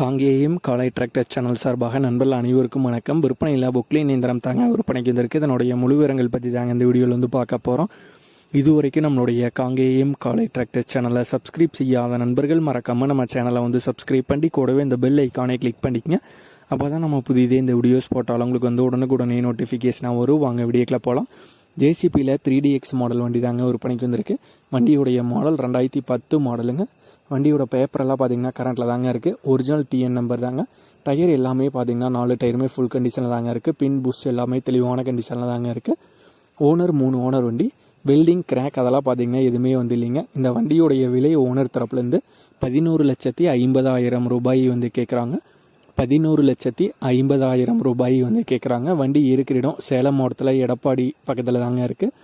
காங்கேயம் காலை tractor channel சார்பாக நண்பர்கள் அனைவருக்கும் வணக்கம். விற்பனையில் பொக்லின் இயந்திரம் தாங்க விற்பனைக்கு வந்திருக்கு. இதனுடைய முழு விவரங்கள் பற்றி தாங்க இந்த வீடியோவில் வந்து பார்க்க போகிறோம் இதுவரைக்கும் நம்மளுடைய காங்கேயம் காலை டிராக்டர் சேனலை சப்ஸ்கிரைப் செய்யாத நண்பர்கள் மறக்காமல் நம்ம சேனலை வந்து சப்ஸ்கிரைப் பண்ணி கூடவே இந்த பெல் ஐக்கானை கிளிக் பண்ணிக்கங்க. அப்போ தான் நம்ம புதிதே இந்த வீடியோஸ் போட்டாலும் உங்களுக்கு வந்து உடனுக்குடனே நோட்டிஃபிகேஷனாக வரும். வாங்க வீடியோக்கில் போகலாம் ஜேசிபியில் த்ரீ டிஎக்ஸ் மாடல் வண்டி தாங்க விற்பனைக்கு வந்திருக்கு. வண்டியுடைய மாடல் ரெண்டாயிரத்தி பத்து மாடலுங்க வண்டியோட பேப்பரெல்லாம் பார்த்தீங்கன்னா கரண்ட்டில் தாங்க இருக்குது ஒரிஜினல் டிஎன் நம்பர் தாங்க. டயர் எல்லாமே பார்த்தீங்கன்னா நாலு டயருமே ஃபுல் கண்டிஷனில் தாங்க இருக்குது பின் புஷ் எல்லாமே தெளிவான கண்டிஷனில் தாங்க இருக்குது ஓனர் மூணு ஓனர் வண்டி. வெல்டிங் கிராக் அதெல்லாம் பார்த்தீங்கன்னா எதுவுமே வந்து இல்லைங்க. இந்த வண்டியோடைய விலை ஓனர் தரப்புலேருந்து பதினோரு லட்சத்தி ஐம்பதாயிரம் ரூபாய் வந்து கேட்குறாங்க பதினோரு லட்சத்தி ஐம்பதாயிரம் ரூபாய் வந்து கேட்குறாங்க வண்டி இருக்கிற இடம் சேலம் மாவட்டத்தில் எடப்பாடி பக்கத்தில் தாங்க இருக்குது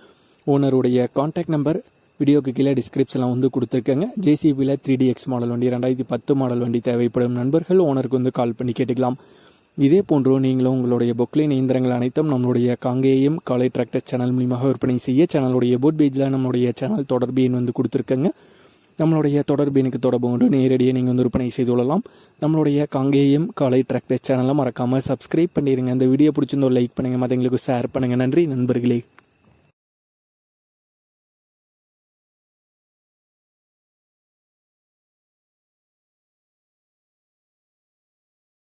ஓனருடைய காண்டாக்ட் நம்பர் வீடியோக்கு கீழே டிஸ்கிரிப்ஷனில் வந்து கொடுத்துருக்கேங்க. ஜேசிபியில் த்ரீ எக்ஸ் மாடல் வண்டி ரெண்டாயிரத்தி பத்து மாடல் வண்டி தேவைப்படும் நண்பர்கள் ஓனருக்கு வந்து கால் பண்ணி கேட்டுக்கலாம். இதே போன்றும் நீங்களும் உங்களுடைய பொக்லின் இயந்திரங்கள் அனைத்தும் நம்மளுடைய காங்கேயம் காலை டிராக்டர் சேனல் மூலியமாக விற்பனை செய்ய சேனலுடைய போட் பேஜில் நம்மளுடைய சேனல் தொடர்பு எண் வந்து கொடுத்துருக்கேங்க. நம்மளுடைய தொடர்பு எனக்கு தொடர்பு கொண்டு நேரடியாக நீங்கள் வந்து விற்பனை செய்து கொள்ளலாம். நம்மளுடைய காங்கேயம் காலை டிராக்டர் சேனலை மறக்காமல் சப்ஸ்கிரைப் பண்ணிடுங்க இந்த வீடியோ பிடிச்சிருந்தோ லைக் பண்ணுங்கள் மற்றவங்களுக்கு ஷேர் பண்ணுங்கள் நன்றி நண்பர்களே.